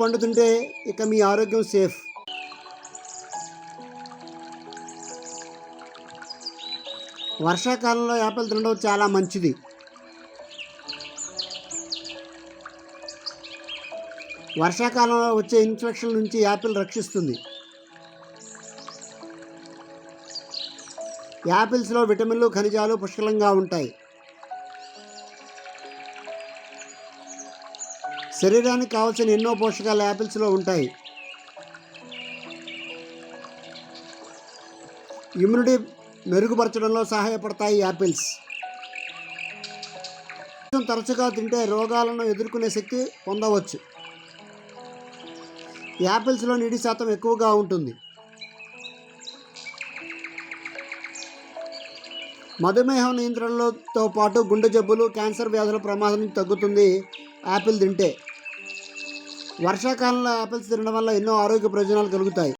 పండు తింటే ఇక మీ ఆరోగ్యం సేఫ్. వర్షాకాలంలో యాపిల్ తినడం చాలా మంచిది. వర్షాకాలంలో వచ్చే ఇన్ఫెక్షన్ నుంచి యాపిల్ రక్షిస్తుంది. యాపిల్స్లో విటమిన్లు ఖనిజాలు పుష్కలంగా ఉంటాయి. శరీరానికి కావాల్సిన ఎన్నో పోషకాలు యాపిల్స్లో ఉంటాయి. ఇమ్యూనిటీ మెరుగుపరచడంలో సహాయపడతాయి యాపిల్స్. తరచుగా తింటే రోగాలను ఎదుర్కొనే శక్తి పొందవచ్చు. యాపిల్స్లో నీటి శాతం ఎక్కువగా ఉంటుంది. మధుమేహం నియంత్రణలతో పాటు గుండె జబ్బులు క్యాన్సర్ వ్యాధుల ప్రమాదం తగ్గుతుంది యాపిల్ తింటే. వర్షాకాలంలో ఆపిల్స్ తినడం వల్ల ఎన్నో ఆరోగ్య ప్రయోజనాలు కలుగుతాయి.